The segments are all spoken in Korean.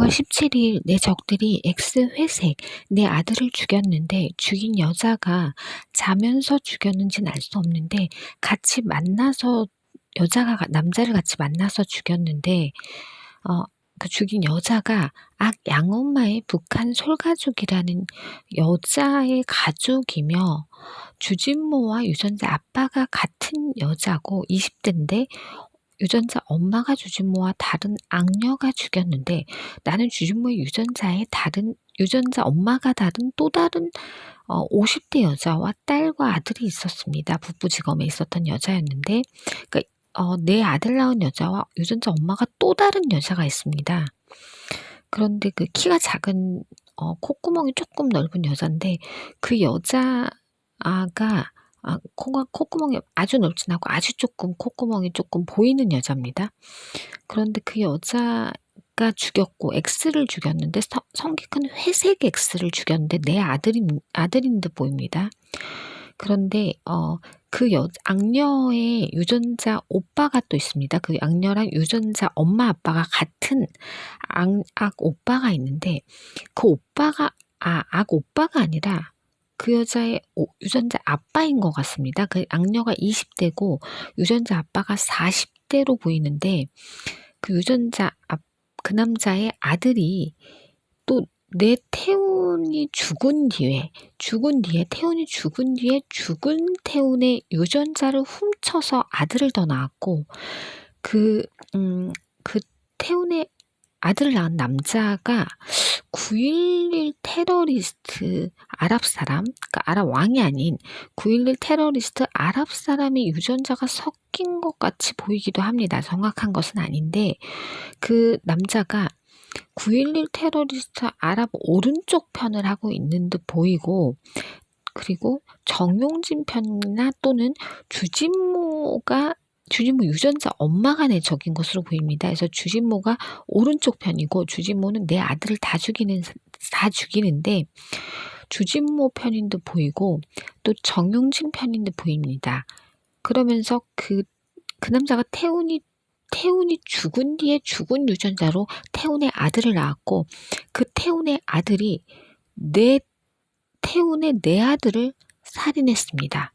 5월 17일 내 적들이 X회색 내 아들을 죽였는데 죽인 여자가 자면서 죽였는지는 알 수 없는데 같이 만나서 여자가 남자를 같이 만나서 죽였는데 어, 그 죽인 여자가 악 양엄마의 북한 솔가족이라는 여자의 가족이며 주진모와 유전자 아빠가 같은 여자고 20대인데 유전자 엄마가 주진모와 다른 악녀가 죽였는데 나는 주진모의 유전자에 다른 유전자 엄마가 다른 또 다른 어, 50대 여자와 딸과 아들이 있었습니다. 북부지검에 있었던 여자였는데 그러니까 어, 내 아들 낳은 여자와 유전자 엄마가 또 다른 여자가 있습니다. 그런데 그 키가 작은 어, 콧구멍이 조금 넓은 여자인데 그 여자아가 아, 코가, 콧구멍이 아주 넓진 않고 아주 조금 콧구멍이 조금 보이는 여자입니다. 그런데 그 여자가 죽였고 X를 죽였는데 성, 성기 큰 회색 X를 죽였는데 내 아들인 아들인 듯 보입니다. 그런데 어, 그 여, 악녀의 유전자 오빠가 또 있습니다. 그 악녀랑 유전자 엄마 아빠가 같은 악, 악 오빠가 있는데 그 오빠가 아, 악 오빠가 아니라 그 여자의 유전자 아빠인 것 같습니다. 그 악녀가 20대고 유전자 아빠가 40대로 보이는데 그 유전자 그 남자의 아들이 또 내 태훈이 죽은 뒤에 죽은 뒤에 태훈이 죽은 뒤에 죽은 태훈의 유전자를 훔쳐서 아들을 더 낳았고 그 음, 그 태훈의 아들을 낳은 남자가 9.11 테러리스트 아랍 사람, 그러니까 아랍 왕이 아닌 9.11 테러리스트 아랍 사람의 유전자가 섞인 것 같이 보이기도 합니다. 정확한 것은 아닌데 그 남자가 9.11 테러리스트 아랍 오른쪽 편을 하고 있는 듯 보이고 그리고 정용진 편이나 또는 주진모가 주진모 유전자 엄마가 내 적인 것으로 보입니다. 그래서 주진모가 오른쪽 편이고 주진모는 내 아들을 다 죽이는 다 죽이는데 주진모 편인 듯 보이고 또 정용진 편인 듯 보입니다. 그러면서 그, 그 남자가 태훈이 태훈이 죽은 뒤에 죽은 유전자로 태훈의 아들을 낳았고 그 태훈의 아들이 내 태훈의 내 아들을 살인했습니다.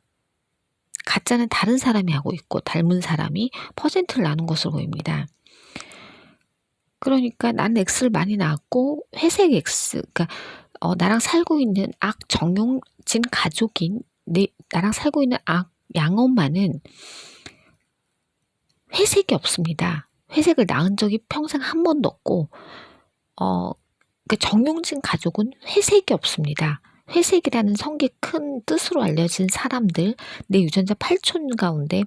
가짜는 다른 사람이 하고 있고 닮은 사람이 퍼센트를 나눈 것으로 보입니다. 그러니까 난 X를 많이 낳았고 회색 X, 그러니까 어, 나랑 살고 있는 악 정용진 가족인 내 나랑 살고 있는 악 양엄마는 회색이 없습니다. 회색을 낳은 적이 평생 한 번도 없고 어, 그 정용진 가족은 회색이 없습니다. 회색이라는 성기 큰 뜻으로 알려진 사람들, 내 유전자 8촌 가운데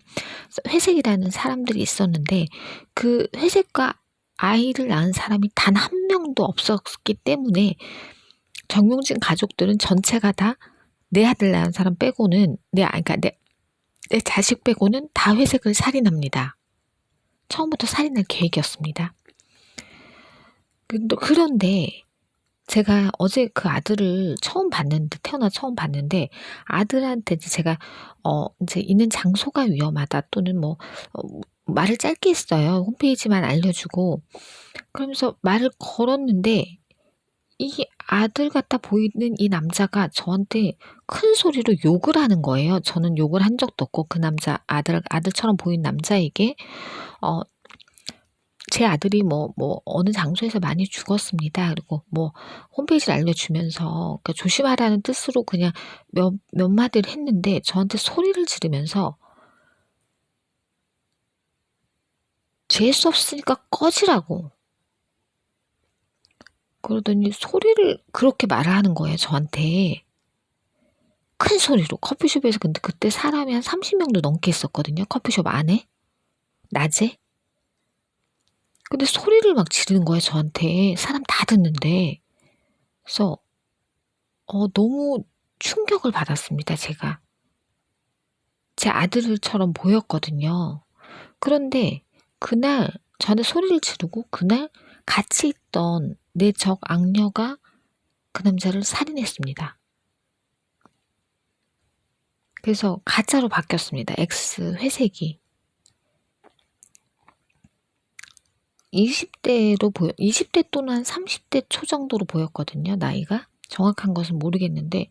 회색이라는 사람들이 있었는데 그 회색과 아이를 낳은 사람이 단 한 명도 없었기 때문에 정용진 가족들은 전체가 다 내 아들 낳은 사람 빼고는 내 아, 그러니까 내, 내 자식 빼고는 다 회색을 살인합니다. 처음부터 살인할 계획이었습니다. 그런데 제가 어제 그 아들을 처음 봤는데 태어나 처음 봤는데 아들한테 제가 어 이제 있는 장소가 위험하다 또는 뭐 어, 말을 짧게 했어요. 홈페이지만 알려주고 그러면서 말을 걸었는데 이 아들 같아 보이는 이 남자가 저한테 큰 소리로 욕을 하는 거예요. 저는 욕을 한 적도 없고 그 남자 아들 아들처럼 보인 남자에게 어 제 아들이 뭐, 뭐, 어느 장소에서 많이 죽었습니다. 그리고 뭐, 홈페이지를 알려주면서, 그러니까 조심하라는 뜻으로 그냥 몇, 몇 마디를 했는데, 저한테 소리를 지르면서, 재수 없으니까 꺼지라고. 그러더니 소리를 그렇게 말을 하는 거예요, 저한테. 큰 소리로. 커피숍에서 근데 그때 사람이 한 30명도 넘게 있었거든요, 커피숍 안에. 낮에. 근데 소리를 막 지르는 거예요, 저한테. 사람 다 듣는데. 그래서, 어, 너무 충격을 받았습니다, 제가. 제 아들처럼 보였거든요. 그런데 그날 저는 소리를 지르고 그날 같이 있던 내 적 악녀가 그 남자를 살인했습니다. 그래서 가짜로 바뀌었습니다. X 회색이. 20대로 보여 20대 또는 한 30대 초 정도로 보였거든요, 나이가. 정확한 것은 모르겠는데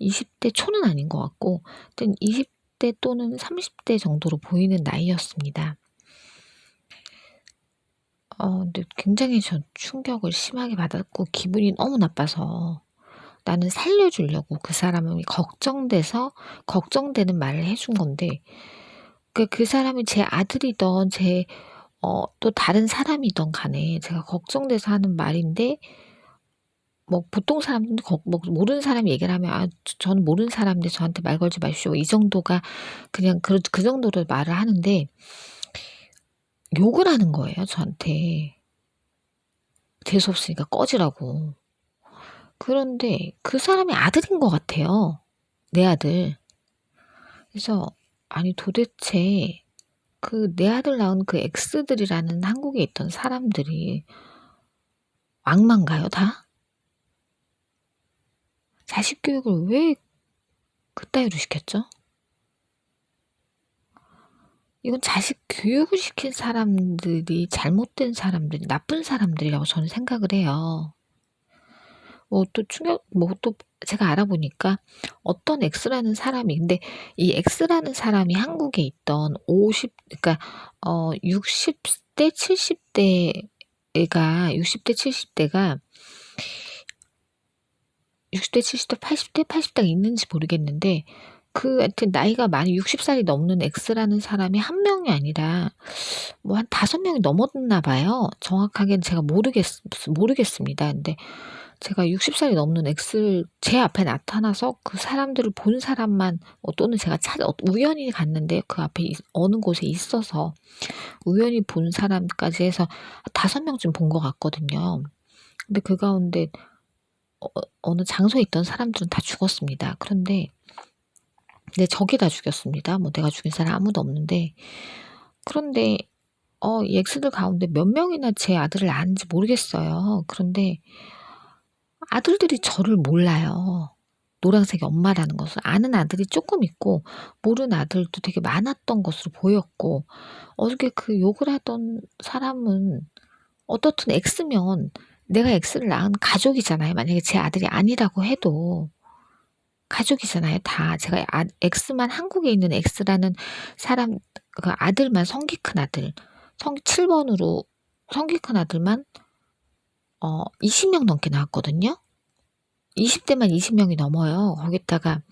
20대 초는 아닌 것 같고 하여튼 20대 또는 30대 정도로 보이는 나이였습니다. 어 근데 굉장히 전 충격을 심하게 받았고 기분이 너무 나빠서 나는 살려 주려고 그 사람이 걱정돼서 걱정되는 말을 해준 건데 그 그 사람이 제 아들이든 제 어 또 다른 사람이든 간에 제가 걱정돼서 하는 말인데 뭐 보통 사람들은 거뭐 모르는 사람이 얘기를 하면 "아 저 저는 모르는 사람인데 저한테 말 걸지 마십시오." 이 정도가 그냥 그 그 정도로 말을 하는데 욕을 하는 거예요, 저한테. 재수 없으니까 꺼지라고. 그런데 그 사람이 아들인 것 같아요. 내 아들. 그래서 아니 도대체 그 내 아들 낳은 그 X들이라는 한국에 있던 사람들이 악마인가요, 다? 자식 교육을 왜 그따위로 시켰죠? 이건 자식 교육을 시킨 사람들이 잘못된 사람들이 나쁜 사람들이라고 저는 생각을 해요. 뭐 또 충격 뭐 또 제가 알아보니까 어떤 X라는 사람이 근데 이 X라는 사람이 한국에 있던 50 그러니까 어 60대 70대가 60대 70대가 60대 70대 80대 80대가 있는지 모르겠는데 그 하여튼 나이가 많이 60살이 넘는 X라는 사람이 한 명이 아니라 뭐 한 다섯 명이 넘었나 봐요. 정확하게는 제가 모르겠 모르겠습니다. 근데 제가 60살이 넘는 X를 제 앞에 나타나서 그 사람들을 본 사람만 어 또는 제가 찾아 어 우연히 갔는데 그 앞에 있 어느 곳에 있어서 우연히 본 사람까지 해서 다섯 명쯤 본 것 같거든요. 근데 그 가운데 어 어느 장소에 있던 사람들은 다 죽었습니다. 그런데 네 적이 다 죽였습니다. 뭐 내가 죽인 사람 아무도 없는데 그런데 어 이 X들 가운데 몇 명이나 제 아들을 아는지 모르겠어요. 그런데 아들들이 저를 몰라요. 노란색이 엄마라는 것을 아는 아들이 조금 있고 모르는 아들도 되게 많았던 것으로 보였고 어저께 그 욕을 하던 사람은 어떻든 X면 내가 X를 낳은 가족이잖아요. 만약에 제 아들이 아니라고 해도 가족이잖아요. 다 제가 아, X만 한국에 있는 X라는 사람 그 아들만 성기 큰 아들 성 7번으로 성기 큰 아들만 어 20명 넘게 나왔거든요. 20대만 20명이 넘어요. 거기다가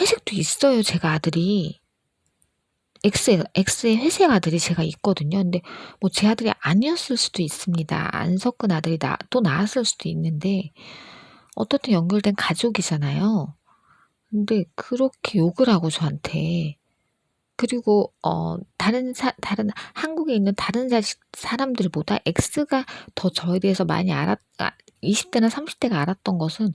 회색도 있어요. 제가 아들이 X의 X의 회색 아들이 제가 있거든요. 근데 뭐 제 아들이 아니었을 수도 있습니다. 안석근 아들이 나, 또 나왔을 수도 있는데 어떻든 연결된 가족이잖아요. 근데 그렇게 욕을 하고 저한테 그리고 어 다른 사 다른 한국에 있는 다른 자식 사람들보다 X가 더 저에 대해서 많이 알았 아 20 대나 30 대가 알았던 것은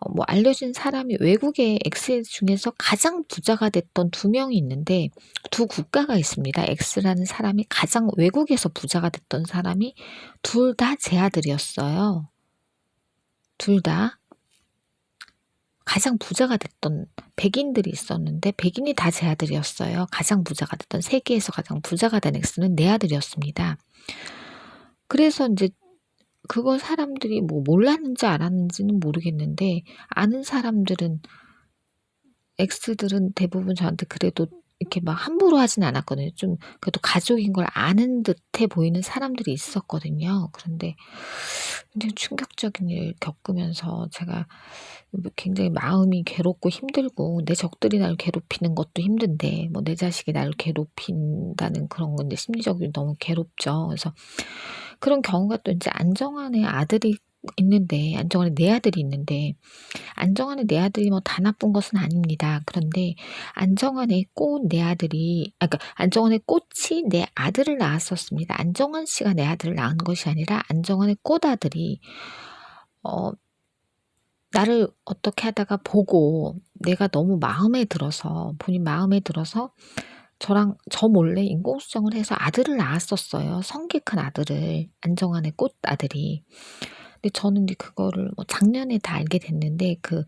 어 뭐 알려진 사람이 외국의 X 중에서 가장 부자가 됐던 두 명이 있는데 두 국가가 있습니다. X라는 사람이 가장 외국에서 부자가 됐던 사람이 둘 다 제 아들이었어요. 둘 다. 가장 부자가 됐던 백인들이 있었는데 백인이 다 제 아들이었어요. 가장 부자가 됐던 세계에서 가장 부자가 된 X는 내 아들이었습니다. 그래서 인제 그걸 사람들이 뭐 몰랐는지 알았는지는 모르겠는데 아는 사람들은 X들은 대부분 저한테 그래도 이렇게 막 함부로 하진 않았거든요. 좀 그래도 가족인 걸 아는 듯해 보이는 사람들이 있었거든요. 그런데 굉장히 충격적인 일을 겪으면서 제가 뭐 굉장히 마음이 괴롭고 힘들고 내 적들이 나를 괴롭히는 것도 힘든데 뭐 내 자식이 나를 괴롭힌다는 그런 건데 심리적으로 너무 괴롭죠. 그래서 그런 경우가 또 인제 안정환의 아들이 있는데 안정환의 내 아들이 있는데 안정환의 내 아들이 뭐 다 나쁜 것은 아닙니다. 그런데 안정환의 꽃 내 아들이 아 그러니까 안정환의 꽃이 내 아들을 낳았었습니다. 안정환 씨가 내 아들을 낳은 것이 아니라 안정환의 꽃 아들이 어 나를 어떻게 하다가 보고 내가 너무 마음에 들어서 본인 마음에 들어서 저랑 저 몰래 인공수정을 해서 아들을 낳았었어요. 성기 큰 아들을 안정환의 꽃 아들이. 근데 저는 이제 그거를 뭐 작년에 다 알게 됐는데 그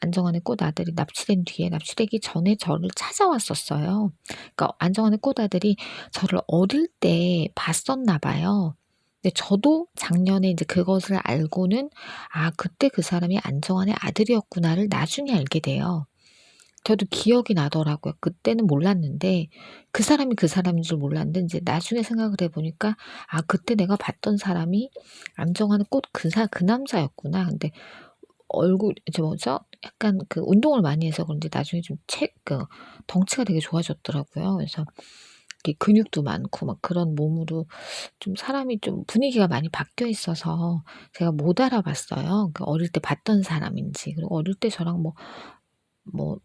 안정환의 꽃 아들이 납치된 뒤에 납치되기 전에 저를 찾아왔었어요. 그러니까 안정환의 꽃 아들이 저를 어릴 때 봤었나 봐요. 근데 저도 작년에 이제 그것을 알고는 아 그때 그 사람이 안정환의 아들이었구나를 나중에 알게 돼요. 저도 기억이 나더라고요. 그때는 몰랐는데 그 사람이 그 사람인 줄 몰랐는데 이제 나중에 생각을 해 보니까 아 그때 내가 봤던 사람이 안정환의 꽃그사그 남자였구나. 근데 얼굴 저 뭐죠? 약간 그 운동을 많이 해서 그런지 나중에 좀체그 덩치가 되게 좋아졌더라고요. 그래서 근육도 많고 막 그런 몸으로 좀 사람이 좀 분위기가 많이 바뀌어 있어서 제가 못 알아봤어요. 그 어릴 때 봤던 사람인지. 그리고 어릴 때 저랑 뭐뭐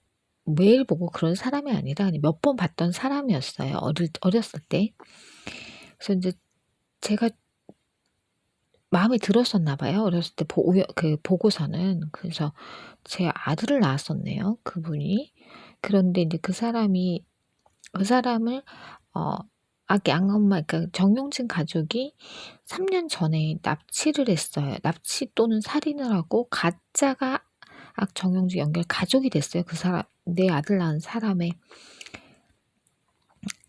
매일 보고 그런 사람이 아니라 몇 번 봤던 사람이었어요. 어릴 어렸을 때. 그래서 인제 제가 마음에 들었었나 봐요. 어렸을 때 보 그 보고서는. 그래서 제 아들을 낳았었네요, 그분이. 그런데 인제 그 사람이 그 사람을 어악 양엄마 그러니까 정용진 가족이 3년 전에 납치를 했어요. 납치 또는 살인을 하고 가짜가 악 정용진 연결 가족이 됐어요. 그 사람 내 아들 낳은 사람의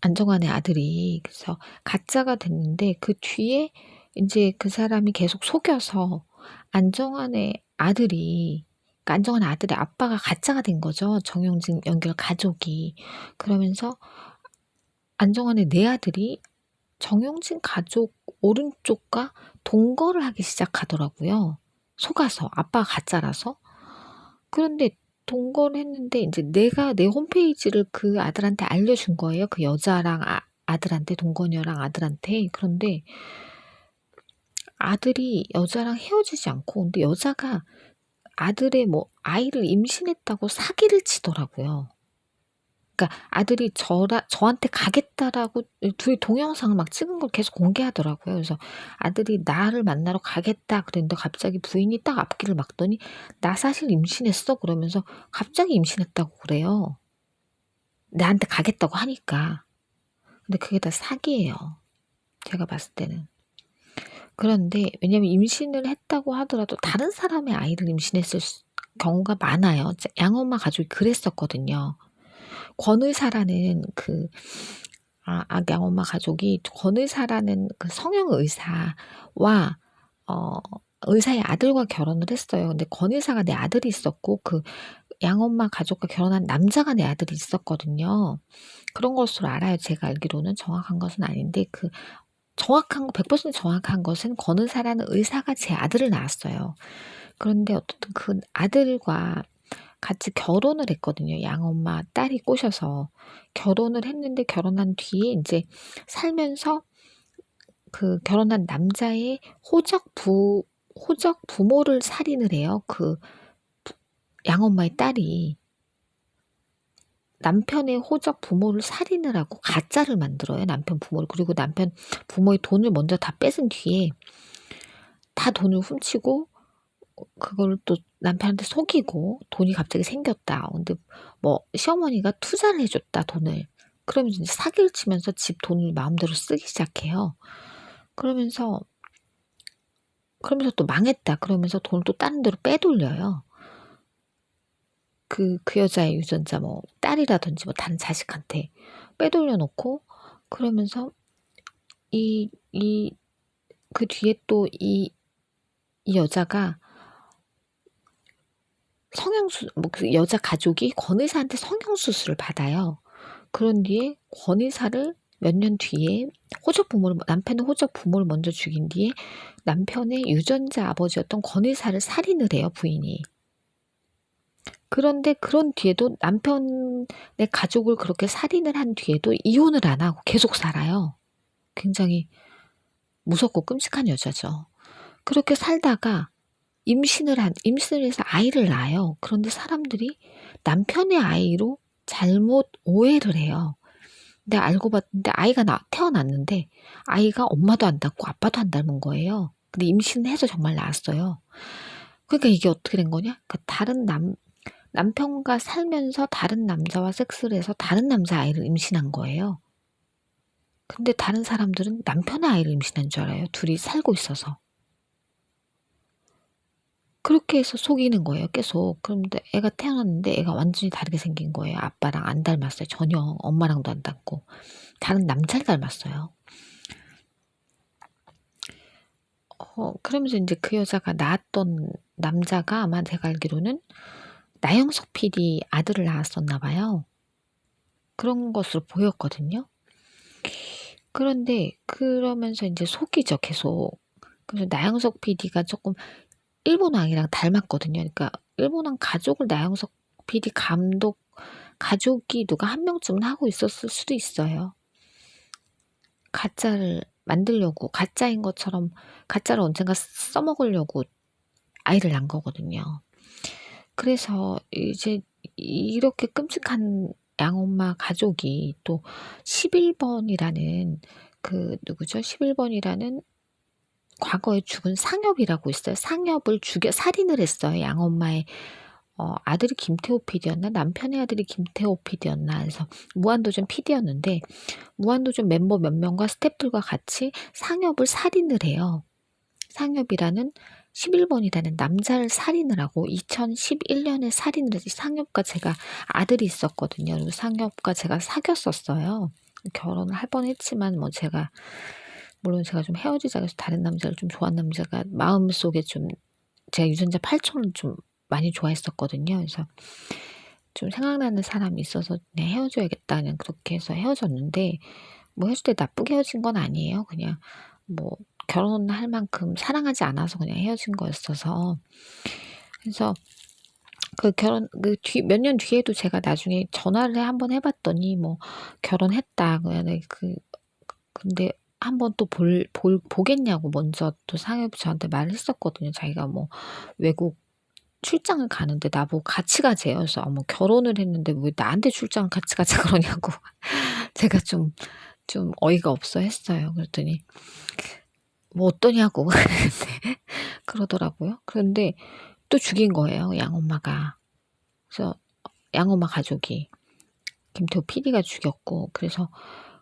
안정환의 아들이. 그래서 가짜가 됐는데 그 뒤에 인제 그 사람이 계속 속여서 안정환의 아들이 그러니까 안정환의 아들의 아빠가 가짜가 된 거죠, 정용진 연결 가족이. 그러면서 안정환의 내 아들이 정용진 가족 오른쪽과 동거를 하기 시작하더라고요. 속아서 아빠가 가짜라서. 그런데 동거를 했는데 인제 내가 내 홈페이지를 그 아들한테 알려준 거예요. 그 여자랑 아 아들한테 동거녀랑 아들한테. 그런데 아들이 여자랑 헤어지지 않고 근데 여자가 아들의 뭐 아이를 임신했다고 사기를 치더라고요. 그러니까 아들이 저라 저한테 가겠다라고 둘이 동영상을 막 찍은 걸 계속 공개하더라고요. 그래서 아들이 나를 만나러 가겠다 그랬는데 갑자기 부인이 딱 앞길을 막더니 "나 사실 임신했어." 그러면서 갑자기 임신했다고 그래요. 나한테 가겠다고 하니까. 근데 그게 다 사기예요. 제가 봤을 때는. 그런데 왜냐면 임신을 했다고 하더라도 다른 사람의 아이를 임신했을 수 경우가 많아요. 양엄마 가족이 그랬었거든요. 권의사라는 그 아, 악양 엄마 가족이 권의사라는 그 성형 의사와 어, 의사의 아들과 결혼을 했어요. 근데 권의사가 내 아들이 있었고 그 양엄마 가족과 결혼한 남자가 내 아들이 있었거든요. 그런 것으로 알아요. 제가 알기로는 정확한 것은 아닌데 그 정확한 거100% 정확한 것은 권의사라는 의사가 제 아들을 낳았어요. 그런데 어쨌든 그 아들과 같이 결혼을 했거든요. 양엄마 딸이 꼬셔서 결혼을 했는데 결혼한 뒤에 인제 살면서 그 결혼한 남자의 호적 부 호적 부모를 살인을 해요. 그부 양엄마의 딸이. 남편의 호적 부모를 살인을 하고 가짜를 만들어요, 남편 부모를. 그리고 남편 부모의 돈을 먼저 다 뺏은 뒤에 다 돈을 훔치고 그걸 또 남편한테 속이고 돈이 갑자기 생겼다. 근데 뭐 시어머니가 투자를 해줬다 돈을. 그러면서 이제 사기를 치면서 집 돈을 마음대로 쓰기 시작해요. 그러면서 그러면서 또 망했다. 그러면서 돈을 또 다른 데로 빼돌려요. 그, 그 여자의 유전자 뭐 딸이라든지 뭐 다른 자식한테 빼돌려 놓고 그러면서 이, 이, 그 뒤에 또 이, 이 여자가 성형수 뭐 그 여자 가족이 권 의사한테 성형수술을 받아요. 그런 뒤에 권 의사를 몇 년 뒤에 호적 부모를 남편의 호적 부모를 먼저 죽인 뒤에 남편의 유전자 아버지였던 권 의사를 살인을 해요, 부인이. 그런데 그런 뒤에도 남편의 가족을 그렇게 살인을 한 뒤에도 이혼을 안 하고 계속 살아요. 굉장히 무섭고 끔찍한 여자죠. 그렇게 살다가 임신을 한 임신을 해서 아이를 낳아요. 그런데 사람들이 남편의 아이로 잘못 오해를 해요. 근데 알고 봤는데 아이가 나, 태어났는데 아이가 엄마도 안 닮고 아빠도 안 닮은 거예요. 근데 임신해서 정말 낳았어요. 그러니까 이게 어떻게 된 거냐? 그러니까 다른 남 남편과 살면서 다른 남자와 섹스를 해서 다른 남자 아이를 임신한 거예요. 근데 다른 사람들은 남편의 아이를 임신한 줄 알아요. 둘이 살고 있어서. 그렇게 해서 속이는 거예요, 계속. 그런데 애가 태어났는데 애가 완전히 다르게 생긴 거예요. 아빠랑 안 닮았어요. 전혀 엄마랑도 안 닮고 다른 남자를 닮았어요. 어, 그러면서 이제 그 여자가 낳았던 남자가 아마 제가 알기로는 나영석 PD 아들을 낳았었나 봐요. 그런 것으로 보였거든요. 그런데 그러면서 이제 속이죠, 계속. 그래서 나영석 PD가 조금 일본왕이랑 닮았거든요. 그러니까 일본왕 가족을 나영석 PD 감독 가족이 누가 한 명쯤은 하고 있었을 수도 있어요. 가짜를 만들려고 가짜인 것처럼 가짜를 언젠가 써먹으려고 아이를 낳은 거거든요. 그래서 이제 이렇게 끔찍한 양엄마 가족이 또 11번이라는 그 누구죠? 11번이라는 과거에 죽은 상엽이라고 있어요. 상엽을 죽여 살인을 했어요. 양엄마의 어, 아들이 김태호 PD였나 남편의 아들이 김태호 PD였나 해서 무한도전 PD였는데 무한도전 멤버 몇 명과 스태프들과 같이 상엽을 살인을 해요. 상엽이라는 11번이라는 남자를 살인을 하고 2011년에 살인을 해서 상엽과 제가 아들이 있었거든요. 그리고 상엽과 제가 사귀었었어요. 결혼을 할 뻔했지만 뭐 제가 물론 제가 좀 헤어지자 해서 다른 남자를 좀 좋아한 남자가 마음속에 좀 제가 유전자 8천을 좀 많이 좋아했었거든요. 그래서 좀 생각나는 사람이 있어서 네, 헤어져야겠다 는 그렇게 해서 헤어졌는데 뭐 헤어질 때 나쁘게 헤어진 건 아니에요. 그냥 뭐 결혼할 만큼 사랑하지 않아서 그냥 헤어진 거였어서 그래서 그 결혼 그 뒤 몇 년 뒤에도 제가 나중에 전화를 한번 해봤더니 뭐 결혼했다 그냥 그 근데 한번 또 볼 볼 보겠냐고 먼저 또 상엽이 저한테 말을 했었거든요. 자기가 뭐 외국 출장을 가는데 나보고 같이 가재요. 그래서 뭐 결혼을 했는데 왜 나한테 출장을 같이 가자 그러냐고 제가 좀 좀 어이가 없어 했어요. 그랬더니 뭐 어떠냐고 그러더라고요. 그런데 또 죽인 거예요. 양엄마가. 그래서 양엄마 가족이 김태호 PD가 죽였고 그래서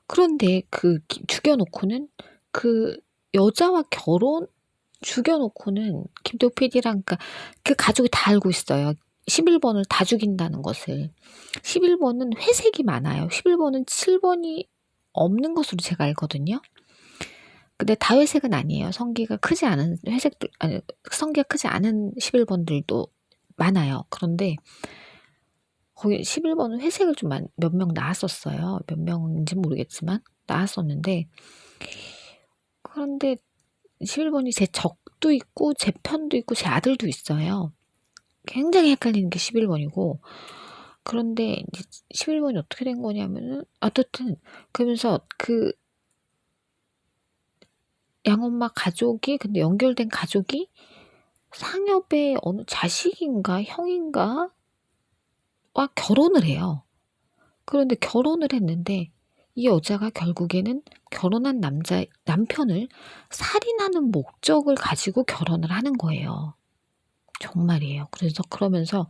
그런데 그 기- 죽여놓고는 그 여자와 결혼 죽여놓고는 김태호 PD랑 그러니까 그 가족이 다 알고 있어요. 11번을 다 죽인다는 것을. 11번은 회색이 많아요. 11번은 7번이 없는 것으로 제가 알거든요. 근데 다 회색은 아니에요. 성기가 크지 않은 회색들 아니 성기가 크지 않은 11번들도 많아요. 그런데 거기 11번은 회색을 좀 몇 명 나왔었어요. 몇 명인지 모르겠지만 나왔었는데 그런데 11번이 제 적도 있고 제 편도 있고 제 아들도 있어요. 굉장히 헷갈리는 게 11번이고 그런데 이제 11번이 어떻게 된 거냐면은 어쨌든 그러면서 그 양엄마 가족이 근데 연결된 가족이 상엽의 어느 자식인가 형인가 와 결혼을 해요. 그런데 결혼을 했는데 이 여자가 결국에는 결혼한 남자 남편을 살인하는 목적을 가지고 결혼을 하는 거예요. 정말이에요. 그래서 그러면서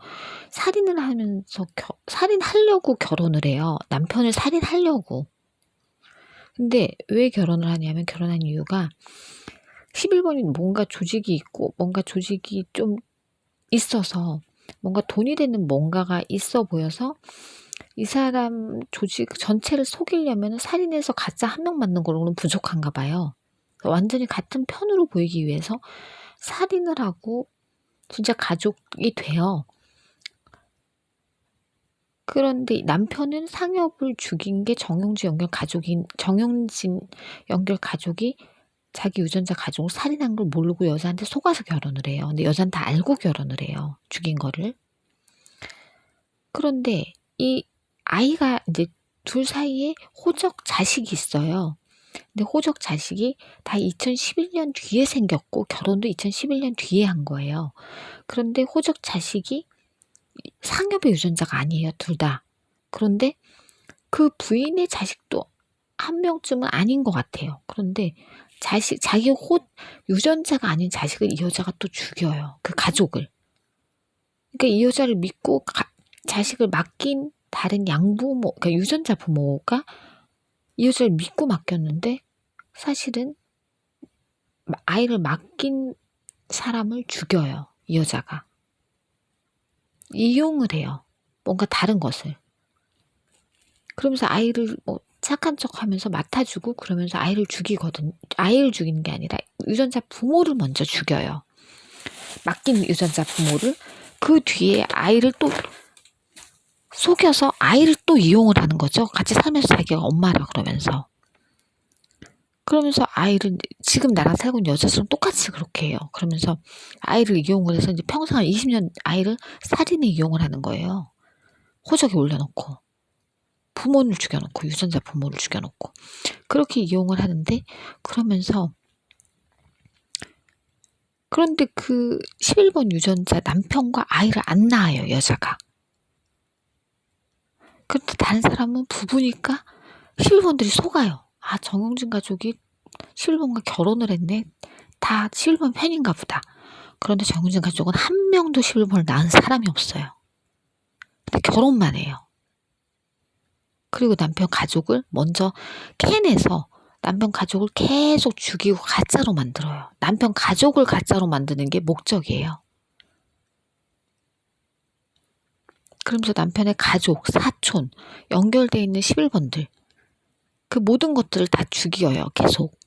살인을 하면서 겨, 살인하려고 결혼을 해요. 남편을 살인하려고. 근데 왜 결혼을 하냐면 결혼한 이유가 11번이 뭔가 조직이 있고 뭔가 조직이 좀 있어서 뭔가 돈이 되는 뭔가가 있어 보여서 이 사람 조직 전체를 속이려면 살인해서 가짜 한 명 맞는 걸로는 부족한가 봐요. 완전히 같은 편으로 보이기 위해서 살인을 하고 진짜 가족이 돼요. 그런데 남편은 상엽을 죽인 게 정용진 연결 가족인 정용진 연결 가족이 자기 유전자 가족을 살인한 걸 모르고 여자한테 속아서 결혼을 해요. 근데 여자는 다 알고 결혼을 해요. 죽인 거를. 그런데 이 아이가 이제 둘 사이에 호적 자식이 있어요. 근데 호적 자식이 다 2011년 뒤에 생겼고 결혼도 2011년 뒤에 한 거예요. 그런데 호적 자식이 상엽의 유전자가 아니에요, 둘 다. 그런데 그 부인의 자식도 한 명쯤은 아닌 것 같아요. 그런데 자식, 자기 호, 유전자가 아닌 자식을 이 여자가 또 죽여요. 그 가족을. 그러니까 이 여자를 믿고 가, 자식을 맡긴 다른 양부모, 그러니까 유전자 부모가 이 여자를 믿고 맡겼는데 사실은 아이를 맡긴 사람을 죽여요. 이 여자가. 이용을 해요. 뭔가 다른 것을. 그러면서 아이를 뭐 착한 척 하면서 맡아주고 그러면서 아이를 죽이거든. 아이를 죽이는 게 아니라 유전자 부모를 먼저 죽여요. 맡긴 유전자 부모를 그 뒤에 아이를 또 속여서 아이를 또 이용을 하는 거죠. 같이 살면서 자기가 엄마라 그러면서. 그러면서 아이를 지금 나랑 살고 있는 여자처럼 똑같이 그렇게 해요. 그러면서 아이를 이용을 해서 이제 평생 한 20년 아이를 살인에 이용을 하는 거예요. 호적에 올려놓고 부모를 죽여놓고 유전자 부모를 죽여놓고 그렇게 이용을 하는데 그러면서 그런데 그 11번 유전자 남편과 아이를 안 낳아요 여자가. 그런데 다른 사람은 부부니까 11번들이 속아요. 아 정용진 가족이 11번과 결혼을 했네. 다 11번 팬인가 보다. 그런데 정용진 가족은 한 명도 11번을 낳은 사람이 없어요. 근데 결혼만 해요. 그리고 남편 가족을 먼저 캔에서 남편 가족을 계속 죽이고 가짜로 만들어요. 남편 가족을 가짜로 만드는 게 목적이에요. 그러면서 남편의 가족, 사촌, 연결돼 있는 11번들 그 모든 것들을 다 죽여요. 계속.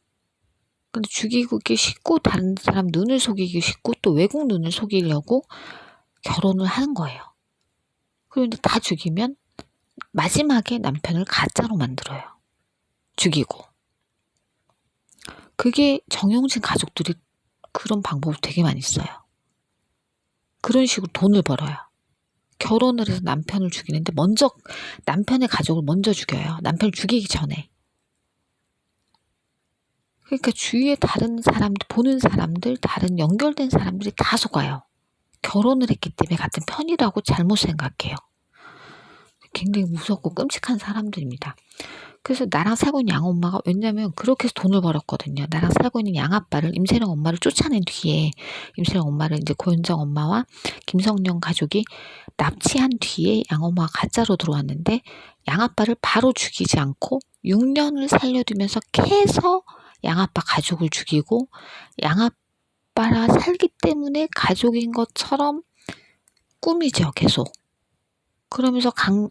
근데 죽이기 쉽고 다른 사람 눈을 속이기 쉽고 또 외국 눈을 속이려고 결혼을 하는 거예요. 그런데 다 죽이면 마지막에 남편을 가짜로 만들어요. 죽이고. 그게 정용진 가족들이 그런 방법을 되게 많이 써요. 그런 식으로 돈을 벌어요. 결혼을 해서 남편을 죽이는데 먼저 남편의 가족을 먼저 죽여요. 남편을 죽이기 전에. 그러니까 주위에 다른 사람들, 보는 사람들, 다른 연결된 사람들이 다 속아요. 결혼을 했기 때문에 같은 편이라고 잘못 생각해요. 굉장히 무섭고 끔찍한 사람들입니다. 그래서 나랑 살고 있는 양 엄마가 왜냐면 그렇게 해서 돈을 벌었거든요. 나랑 살고 있는 양 아빠를 임세령 엄마를 쫓아낸 뒤에 임세령 엄마를 이제 고현정 엄마와 김성령 가족이 납치한 뒤에 양 엄마가 가짜로 들어왔는데 양 아빠를 바로 죽이지 않고 6년을 살려두면서 계속 양 아빠 가족을 죽이고 양 아빠라 살기 때문에 가족인 것처럼 꾸미죠 계속. 그러면서 강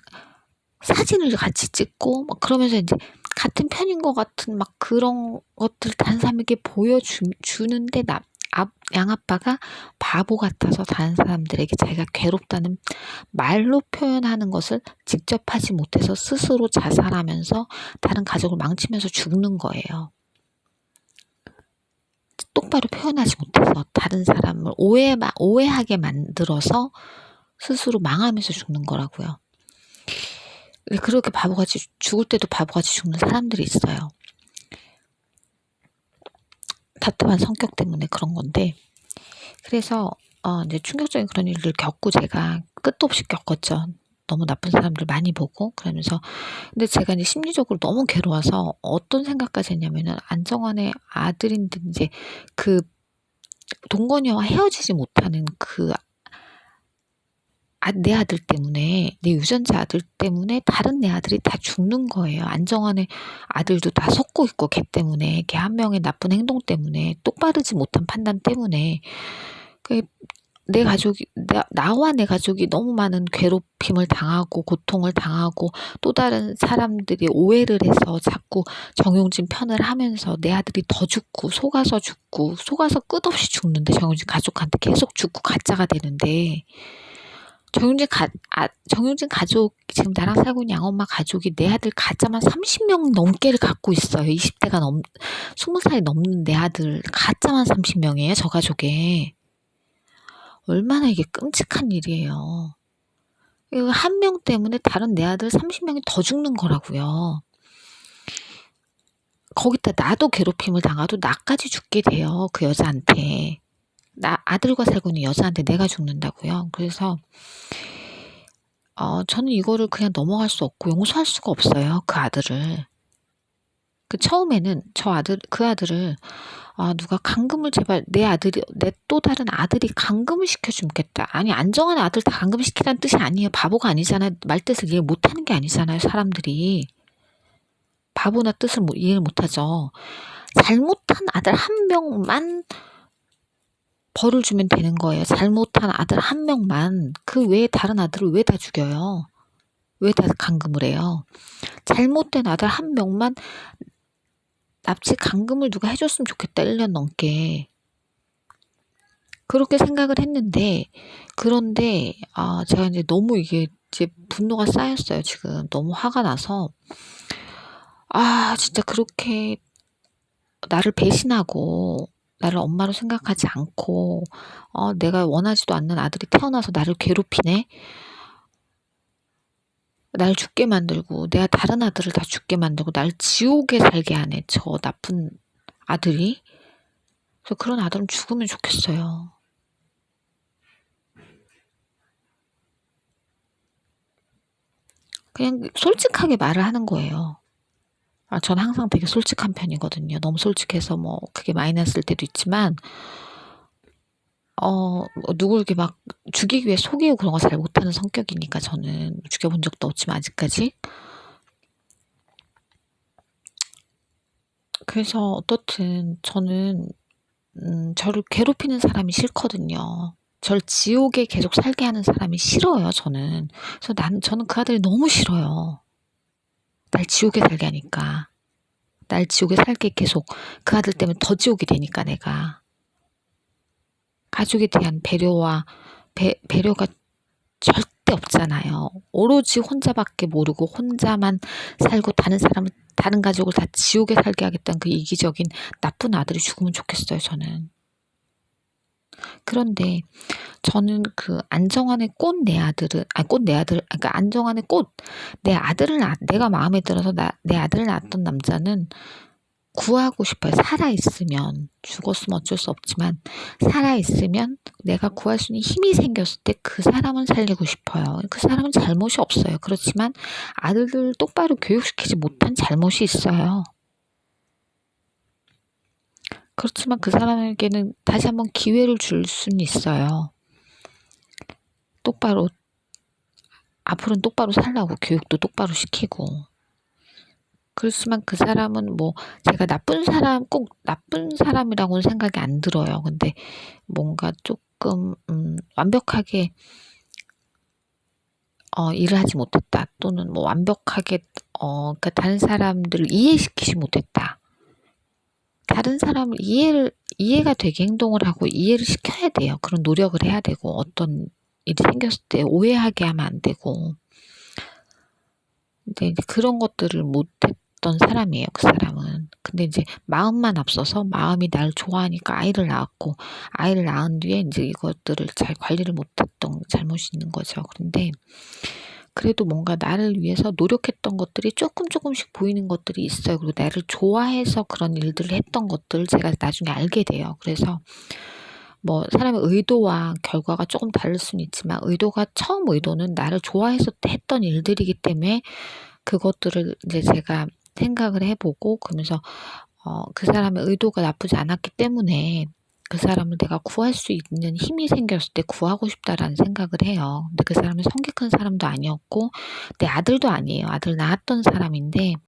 사진을 같이 찍고 막 그러면서 이제 같은 편인 것 같은 막 그런 것들 다른 사람에게 보여주는데 나 앞, 양아빠가 바보 같아서 다른 사람들에게 자기가 괴롭다는 말로 표현하는 것을 직접 하지 못해서 스스로 자살하면서 다른 가족을 망치면서 죽는 거예요. 똑바로 표현하지 못해서 다른 사람을 오해, 오해하게 만들어서 스스로 망하면서 죽는 거라고요. 그렇게 바보같이 죽을 때도 바보같이 죽는 사람들이 있어요. 답답한 성격 때문에 그런 건데 그래서 어 이제 충격적인 그런 일을 겪고 제가 끝도 없이 겪었죠. 너무 나쁜 사람들 많이 보고 그러면서 근데 제가 이제 심리적으로 너무 괴로워서 어떤 생각까지 했냐면은 안정환의 아들인데 이제 그 동건이와 헤어지지 못하는 그 아, 내 아들 때문에 내 유전자 아들 때문에 다른 내 아들이 다 죽는 거예요. 안정환의 아들도 다 속고 있고 걔 때문에 걔 한 명의 나쁜 행동 때문에 똑바르지 못한 판단 때문에 그내 가족이 나, 나와 내 가족이 너무 많은 괴롭힘을 당하고 고통을 당하고 또 다른 사람들이 오해를 해서 자꾸 정용진 편을 하면서 내 아들이 더 죽고 속아서 죽고 속아서 끝없이 죽는데 정용진 가족한테 계속 죽고 가짜가 되는데 정용진 가, 아, 정용진 가족, 지금 나랑 살고 있는 양엄마 가족이 내 아들 가짜만 30명 넘게를 갖고 있어요. 20대가 넘, 20살이 넘는 내 아들 가짜만 30명이에요. 저 가족에. 얼마나 이게 끔찍한 일이에요. 한 명 때문에 다른 내 아들 30명이 더 죽는 거라고요. 거기다 나도 괴롭힘을 당하도 나까지 죽게 돼요. 그 여자한테. 나 아들과 살고 있는 여자한테 내가 죽는다고요. 그래서 어, 저는 이거를 그냥 넘어갈 수 없고 용서할 수가 없어요. 그 아들을. 그 처음에는 저 아들 그 아들을 아 누가 감금을 제발 내 아들이 내 또 다른 아들이 감금을 시켜주겠다. 아니 안정환 아들 다 감금시키라는 뜻이 아니에요. 바보가 아니잖아요. 말 뜻을 이해 못하는 게 아니잖아요. 사람들이 바보나 뜻을 이해를 못하죠. 잘못한 아들 한 명만 벌을 주면 되는 거예요. 잘못한 아들 한 명만 그 외에 다른 아들을 왜 다 죽여요? 왜 다 감금을 해요? 잘못된 아들 한 명만 납치 감금을 누가 해줬으면 좋겠다. 1년 넘게. 그렇게 생각을 했는데 그런데 아 제가 이제 너무 이게 이제 분노가 쌓였어요 지금. 너무 화가 나서 아 진짜 그렇게 나를 배신하고 나를 엄마로 생각하지 않고 어 내가 원하지도 않는 아들이 태어나서 나를 괴롭히네. 날 죽게 만들고 내가 다른 아들을 다 죽게 만들고 날 지옥에 살게 하네 저 나쁜 아들이. 그래서 그런 아들은 죽으면 좋겠어요. 그냥 솔직하게 말을 하는 거예요. 아 저는 항상 되게 솔직한 편이거든요. 너무 솔직해서 뭐 그게 마이너스일 때도 있지만 어뭐 누굴 이렇게 막 죽이기 위해 속이고 그런 거 잘 못하는 성격이니까 저는 죽여본 적도 없지만 아직까지. 그래서 어떻든 저는 음 저를 괴롭히는 사람이 싫거든요. 절 지옥에 계속 살게 하는 사람이 싫어요 저는. 그래서 난 저는 그 아들이 너무 싫어요. 날 지옥에 살게 하니까. 날 지옥에 살게 계속 그 아들 때문에 더 지옥이 되니까 내가. 가족에 대한 배려와 배 배려가 절대 없잖아요. 오로지 혼자밖에 모르고 혼자만 살고 다른 사람을 다른 가족을 다 지옥에 살게 하겠다는 그 이기적인 나쁜 아들이 죽으면 좋겠어요 저는. 그런데 저는 그 안정환의 꽃 내 아들은 아니 꽃내 아들 그러니까 안정환의 꽃 내 아들을 낳 내가 마음에 들어서 나 내 아들을 낳았던 남자는 구하고 싶어요. 살아 있으면. 죽었으면 어쩔 수 없지만 살아 있으면 내가 구할 수 있는 힘이 생겼을 때 그 사람은 살리고 싶어요. 그 사람은 잘못이 없어요. 그렇지만 아들을 똑바로 교육시키지 못한 잘못이 있어요. 그렇지만 그 사람에게는 다시 한번 기회를 줄 수는 있어요. 똑바로 앞으로는 똑바로 살라고 교육도 똑바로 시키고. 그렇지만 그 사람은 뭐 제가 나쁜 사람 꼭 나쁜 사람이라고는 생각이 안 들어요. 근데 뭔가 쪼끔 음 완벽하게 어 일을 하지 못했다. 또는 뭐 완벽하게 어 그러니까 다른 사람들을 이해시키지 못했다. 다른 사람을 이해를 이해가 되게 행동을 하고 이해를 시켜야 돼요. 그런 노력을 해야 되고 어떤 일이 생겼을 때 오해하게 하면 안 되고. 근데 이제 그런 것들을 못했던 사람이에요 그 사람은. 근데 이제 마음만 앞서서 마음이 날 좋아하니까 아이를 낳았고 아이를 낳은 뒤에 인제 이것들을 잘 관리를 못했던 잘못이 있는 거죠. 그런데 그래도 뭔가 나를 위해서 노력했던 것들이 쪼끔 쪼끔씩 보이는 것들이 있어요. 그리고 나를 좋아해서 그런 일들을 했던 것들을 제가 나중에 알게 돼요. 그래서 뭐 사람의 의도와 결과가 쪼금 다를 수는 있지만 의도가 처음 의도는 나를 좋아해서 했던 일들이기 때문에 그것들을 이제 제가 생각을 해 보고 그러면서 어 그 사람의 의도가 나쁘지 않았기 때문에 그 사람을 내가 구할 수 있는 힘이 생겼을 때 구하고 싶다라는 생각을 해요. 근데 그 사람은 성기 큰 사람도 아니었고 내 아들도 아니에요. 아들 낳았던 사람인데